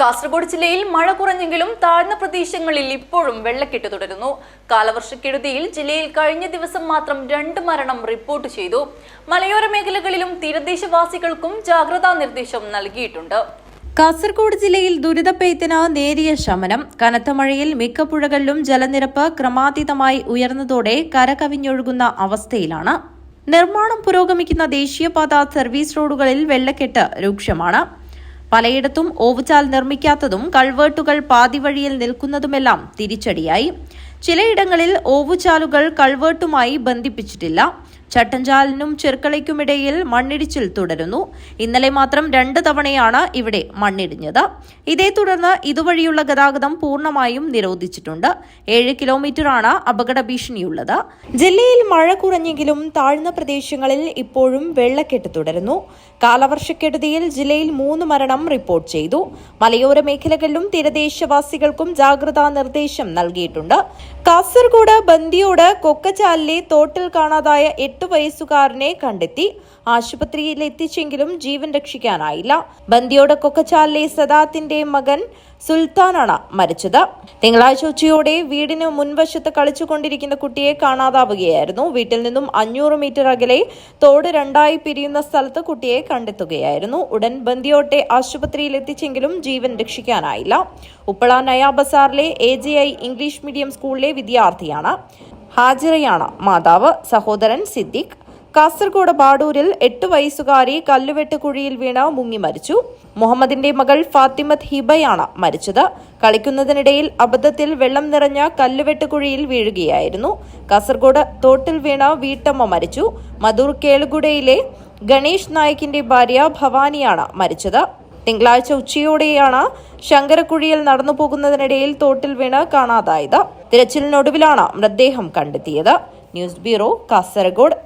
കാസർഗോഡ് ജില്ലയിൽ മഴ കുറഞ്ഞെങ്കിലും താഴ്ന്ന പ്രദേശങ്ങളിൽ ഇപ്പോഴും വെള്ളക്കെട്ട് തുടരുന്നു. കാലവർഷക്കെടുതിയിൽ ജില്ലയിൽ കഴിഞ്ഞ ദിവസം മാത്രം രണ്ട് മരണം റിപ്പോർട്ട് ചെയ്തു. മലയോര മേഖലകളിലും തീരദേശവാസികൾക്കും ജാഗ്രതാ നിർദ്ദേശം നൽകിയിട്ടുണ്ട്. കാസർഗോഡ് ജില്ലയിൽ ദുരിതപ്പെയ്ത്തിന് നേരിയ ശമനം. കനത്ത മഴയിൽ മിക്ക പുഴകളിലും ജലനിരപ്പ് ക്രമാതീതമായി ഉയർന്നതോടെ കരകവിഞ്ഞൊഴുകുന്ന അവസ്ഥയിലാണ്. നിർമ്മാണം പുരോഗമിക്കുന്ന ദേശീയപാത സർവീസ് റോഡുകളിൽ വെള്ളക്കെട്ട് രൂക്ഷമാണ്. പലയിടത്തും ഓവുചാൽ നിർമ്മിക്കാത്തതും കൾവേട്ടുകൾ പാതിവഴിയിൽ നിൽക്കുന്നതുമെല്ലാം തിരിച്ചടിയായി. ചിലയിടങ്ങളിൽ ഓവുചാലുകൾ കൾവേട്ടുമായി ബന്ധിപ്പിച്ചിട്ടില്ല. ചട്ടഞ്ചാലിനും ചെർക്കളയ്ക്കുമിടയിൽ മണ്ണിടിച്ചിൽ തുടരുന്നു. ഇന്നലെ മാത്രം രണ്ട് തവണയാണ് ഇവിടെ മണ്ണിടിഞ്ഞത്. ഇതേ തുടർന്ന് ഇതുവഴിയുള്ള ഗതാഗതം പൂർണമായും നിരോധിച്ചിട്ടുണ്ട്. ഏഴ് കിലോമീറ്ററാണ് അപകട ഭീഷണിയുള്ളത്. ജില്ലയിൽ മഴ കുറഞ്ഞെങ്കിലും താഴ്ന്ന പ്രദേശങ്ങളിൽ ഇപ്പോഴും വെള്ളക്കെട്ട് തുടരുന്നു. കാലവർഷക്കെടുതിയിൽ ജില്ലയിൽ മൂന്ന് മരണം റിപ്പോർട്ട് ചെയ്തു. മലയോര മേഖലകളിലും തീരദേശവാസികൾക്കും ജാഗ്രതാ നിർദ്ദേശം നൽകിയിട്ടുണ്ട്. കാസർഗോഡ് ബന്ദിയോട് കൊക്കച്ചാലിലെ തോട്ടിൽ കാണാതായ എട്ട് വയസ്സുകാരനെ കണ്ടെത്തി. ആശുപത്രിയിൽ എത്തിച്ചെങ്കിലും ജീവൻ രക്ഷിക്കാനായില്ല. ബന്ദിയോട് കൊക്കച്ചാലിലെ സദാത്തിന്റെ മകൻ സുൽത്താനാണ് മരിച്ചത്. തിങ്കളാഴ്ച ഉച്ചയോടെ വീടിന് മുൻവശത്ത് കളിച്ചുകൊണ്ടിരിക്കുന്ന കുട്ടിയെ കാണാതാവുകയായിരുന്നു. വീട്ടിൽ നിന്നും അഞ്ഞൂറ് മീറ്റർ അകലെ തോട് രണ്ടായി പിരിയുന്ന സ്ഥലത്ത് കുട്ടിയെ കണ്ടെത്തുകയായിരുന്നു. ഉടൻ ബന്ദിയോട്ടെ ആശുപത്രിയിൽ എത്തിച്ചെങ്കിലും ജീവൻ രക്ഷിക്കാനായില്ല. ഉപ്പള നയാ ബസാറിലെ എ ഇംഗ്ലീഷ് മീഡിയം സ്കൂളിലെ വിദ്യാർത്ഥിയാണ്. ഹാജിറയാണ് മാതാവ് സഹോദരൻ സിദ്ദിഖ്. കാസർഗോഡ് ബാഡൂരിൽ എട്ട് വയസ്സുകാരി കല്ലുവെട്ട് കുഴിയിൽ വീണ് മുങ്ങി മരിച്ചു. മുഹമ്മദിന്റെ മകൾ ഫാത്തിമത്ത് ഹിബയാണ് മരിച്ചത്. കളിക്കുന്നതിനിടയിൽ അബദ്ധത്തിൽ വെള്ളം നിറഞ്ഞ കല്ലുവെട്ട് കുഴിയിൽ വീഴുകയായിരുന്നു. കാസർഗോഡ് തോട്ടിൽ വീണ വീട്ടമ്മ മരിച്ചു. മധൂർ കേളുഗുഡയിലെ ഗണേഷ് നായിക്കിന്റെ ഭാര്യ ഭവാനിയാണ് മരിച്ചത്. തിങ്കളാഴ്ച ഉച്ചയോടെയാണ് ശങ്കരക്കുഴിയിൽ നടന്നു പോകുന്നതിനിടയിൽ തോട്ടിൽ വീണ് കാണാതായത്. തിരച്ചിലിനൊടുവിലാണ് മൃതദേഹം കണ്ടെത്തിയത്. News bureau Kasaragod.